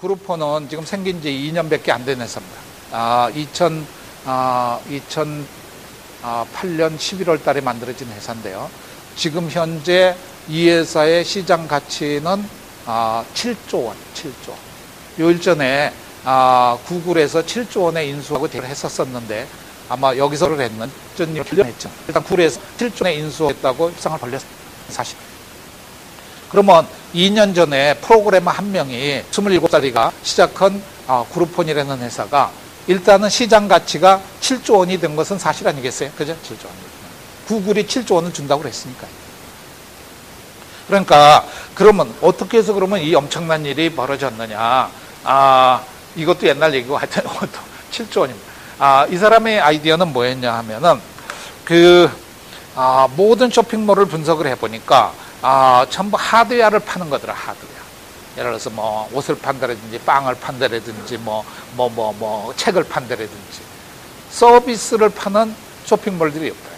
그룹폰은 지금 생긴 지 2년밖에 안 된 회사입니다. 아, 2000, 아, 2008년 11월 달에 만들어진 회사인데요. 지금 현재 이 회사의 시장 가치는 아, 7조 원, 7조. 요일 전에 아, 구글에서 7조 원의 인수하고 대를 했었었는데 아마 여기서를 했는 전님 했죠. 일단 구글에서 7조 원의 인수했다고 입상을 벌렸습니다. 사실. 그러면 2년 전에 프로그래머 한 명이 27살이가 시작한 아, 그룹폰이라는 회사가 일단은 시장 가치가 7조 원이 된 것은 사실 아니겠어요? 그죠? 7조 원. 구글이 7조 원을 준다고 그랬으니까요. 그러니까 그러면 어떻게 해서 그러면 이 엄청난 일이 벌어졌느냐? 아 이것도 옛날 얘기고 하여튼 이것도 7조 원입니다. 아 이 사람의 아이디어는 뭐였냐 하면은 그 아, 모든 쇼핑몰을 분석을 해 보니까 아, 전부 하드웨어를 파는 거더라 하드웨어. 예를 들어서 뭐 옷을 판다라든지 빵을 판다라든지 뭐 뭐 뭐 뭐 책을 판다라든지 서비스를 파는 쇼핑몰들이 없다.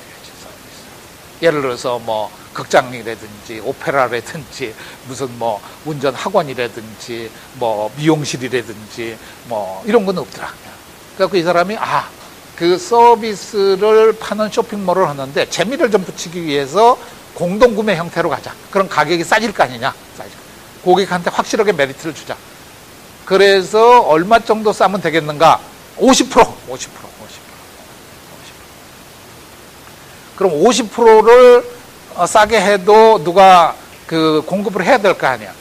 예를 들어서 뭐 극장이라든지 오페라라든지 무슨 뭐 운전 학원이라든지 뭐 미용실이라든지 뭐 이런 건 없더라. 그래서 이 사람이 아 그 서비스를 파는 쇼핑몰을 하는데 재미를 좀 붙이기 위해서 공동구매 형태로 가자. 그럼 가격이 싸질 거 아니냐? 싸질. 고객한테 확실하게 메리트를 주자. 그래서 얼마 정도 싸면 되겠는가? 50%, 50%, 50%, 50%. 그럼 50%를 어, 싸게 해도 누가 그 공급을 해야 될 거 아니야.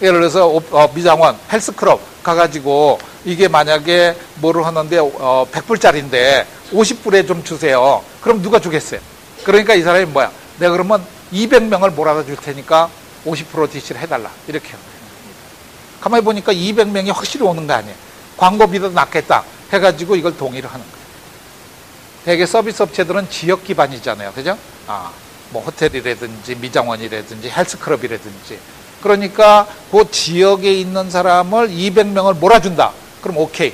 예를 들어서 어, 미장원 헬스클럽 가가지고 이게 만약에 뭐를 하는데 어, 100불짜리인데 50불에 좀 주세요. 그럼 누가 주겠어요? 그러니까 이 사람이 뭐야? 내가 그러면 200명을 몰아다 줄 테니까 50% DC를 해달라. 이렇게 합니다. 가만히 보니까 200명이 확실히 오는 거 아니에요. 광고비도 낮겠다. 해가지고 이걸 동의를 하는 거예요. 대개 서비스 업체들은 지역 기반이잖아요. 그죠? 아, 뭐 호텔이라든지 미장원이라든지 헬스클럽이라든지. 그러니까 그 지역에 있는 사람을 200명을 몰아준다. 그럼 오케이.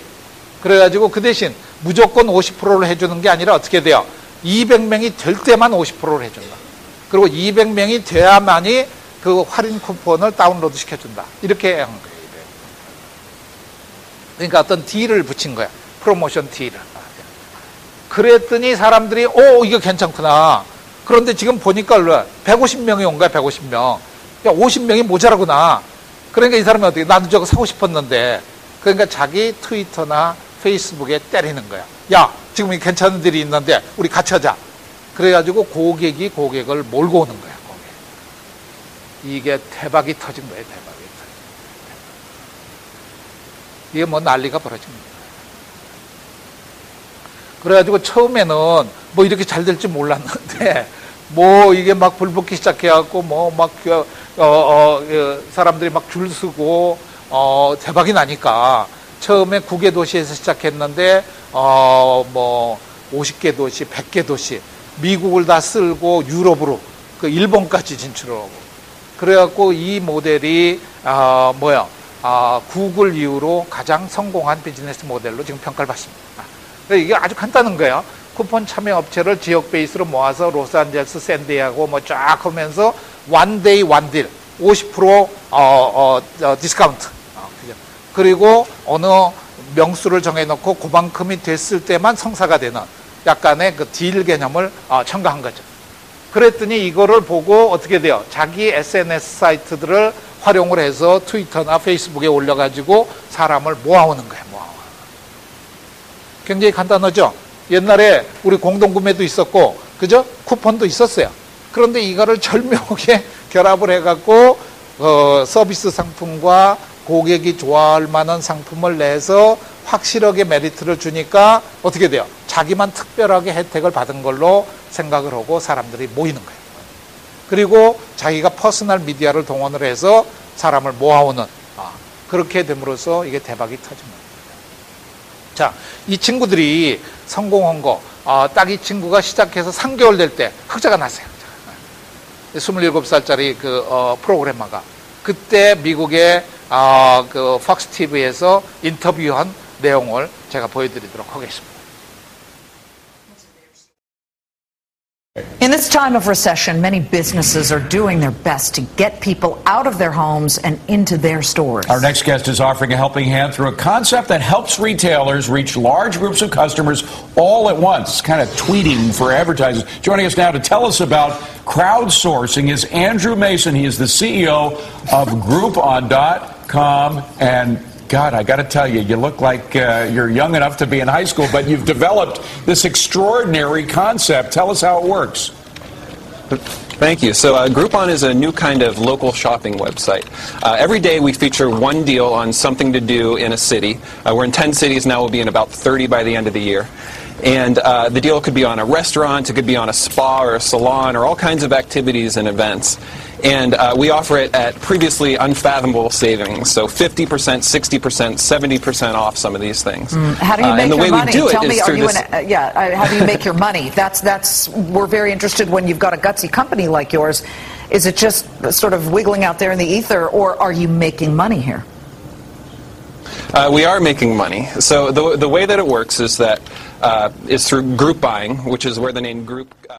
그래가지고 그 대신 무조건 50%를 해주는 게 아니라 어떻게 돼요? 200명이 될 때만 50%를 해준다. 그리고 200명이 돼야만이 그 할인 쿠폰을 다운로드 시켜준다. 이렇게 한 거예요. 그러니까 어떤 딜을 붙인 거야. 프로모션 딜을. 그랬더니 사람들이, 오, 이거 괜찮구나. 그런데 지금 보니까 150명이 온 거야, 150명. 야, 50명이 모자라구나. 그러니까 이 사람이 어떻게, 나도 저거 사고 싶었는데. 그러니까 자기 트위터나 페이스북에 때리는 거야. 야, 지금 이 괜찮은 일이 있는데, 우리 같이 하자. 그래가지고 고객이 고객을 몰고 오는 거야, 고객. 이게 대박이 터진 거예요, 대박이 터진. 이게 뭐 난리가 벌어진 거예요. 그래가지고 처음에는 뭐 이렇게 잘 될 줄 몰랐는데, 뭐 이게 막 불붙기 시작해갖고, 뭐 막, 어, 어, 어, 사람들이 막 줄 서고, 어, 대박이 나니까, 처음에 9개 도시에서 시작했는데, 어, 뭐, 50개 도시, 100개 도시, 미국을 다 쓸고 유럽으로 그 일본까지 진출하고 그래갖고 이 모델이 아 뭐야 아 구글 이후로 가장 성공한 비즈니스 모델로 지금 평가를 받습니다. 이게 아주 간단한 거예요. 쿠폰 참여 업체를 지역 베이스로 모아서 로스앤젤스, 샌디에고 뭐 쫙 하면서 원데이 원딜 50% 어, 어, 어, 디스카운트. 어, 그리고 어느 명수를 정해놓고 그만큼이 됐을 때만 성사가 되는 약간의 그 딜 개념을 어, 첨가한 거죠. 그랬더니 이거를 보고 어떻게 돼요? 자기 SNS 사이트들을 활용을 해서 트위터나 페이스북에 올려가지고 사람을 모아오는 거예요. 모아와. 굉장히 간단하죠? 옛날에 우리 공동구매도 있었고, 그죠? 쿠폰도 있었어요. 그런데 이거를 절묘하게 결합을 해갖고, 어, 서비스 상품과 고객이 좋아할 만한 상품을 내서 확실하게 메리트를 주니까 어떻게 돼요? 자기만 특별하게 혜택을 받은 걸로 생각을 하고 사람들이 모이는 거예요. 그리고 자기가 퍼스널 미디어를 동원을 해서 사람을 모아오는 아, 그렇게 됨으로써 이게 대박이 터진 겁니다. 자, 이 친구들이 성공한 거, 아, 딱 이 친구가 시작해서 3개월 될 때 흑자가 났어요. 27살짜리 그 어, 프로그래머가 그때 미국의 아, 그 팍스 TV에서 인터뷰한 내용을 제가 보여드리도록 하겠습니다. In this time of recession, many businesses are doing their best to get people out of their homes and into their stores. Our next guest is offering a helping hand through a concept that helps retailers reach large groups of customers all at once, kind of tweeting for advertisers. Joining us now to tell us about crowdsourcing is Andrew Mason. He is the CEO of Groupon.com. And God, I got to tell you, you look like uh, you're young enough to be in high school, but you've developed this extraordinary concept. Tell us how it works. Thank you. So uh, Groupon is a new kind of local shopping website. Uh, every day we feature one deal on something to do in a city. Uh, we're in 10 cities now. We'll be in about 30 by the end of the year. And uh, the deal could be on a restaurant, it could be on a spa or a salon, or all kinds of activities and events. And uh, we offer it at previously unfathomable savings, so 50%, 60%, 70% off some of these things. Mm, how do you Uh, make your money? Do Tell me, are you this. in a, uh, yeah? uh, How do you make your money? That's that's we're very interested when you've got a gutsy like yours. Is it just sort of wiggling out there in the ether, or are you making money here? Uh, we are making money. So the, the way that it works is that uh, is through group buying, which is where the name group. Uh,